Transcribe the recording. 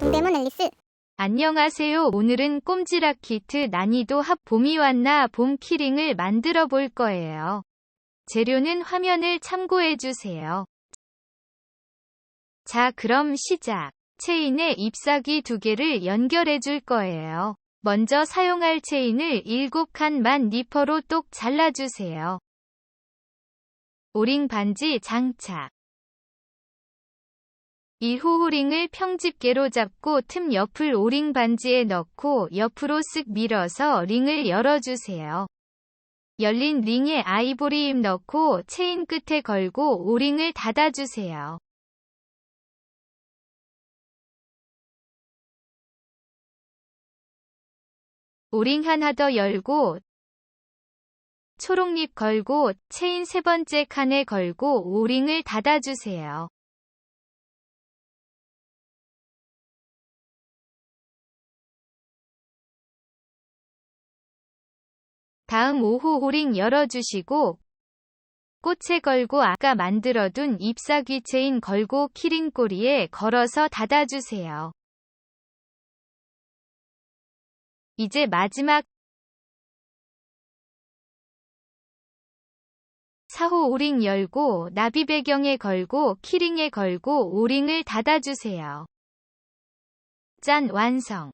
동대문 앨리스 안녕하세요. 오늘은 꼼지락 키트 난이도 합 봄이 왔나 봄 키링을 만들어 볼 거예요. 재료는 화면을 참고해 주세요. 자, 그럼 시작. 체인에 잎사귀 두 개를 연결해 줄 거예요. 먼저 사용할 체인을 7칸만 니퍼로 똑 잘라주세요. 오링 반지 장착. 1호 오링을 평집게로 잡고 틈 옆을 오링 반지에 넣고 옆으로 쓱 밀어서 링을 열어주세요. 열린 링에 아이보리 잎 넣고 체인 끝에 걸고 오링을 닫아주세요. 오링 하나 더 열고 초록잎 걸고 체인 세 번째 칸에 걸고 오링을 닫아주세요. 다음 5호 오링 열어주시고 꽃에 걸고 아까 만들어둔 잎사귀 체인 걸고 키링꼬리에 걸어서 닫아주세요. 이제 마지막 4호 오링 열고 나비 배경에 걸고 키링에 걸고 오링을 닫아주세요. 짠 완성.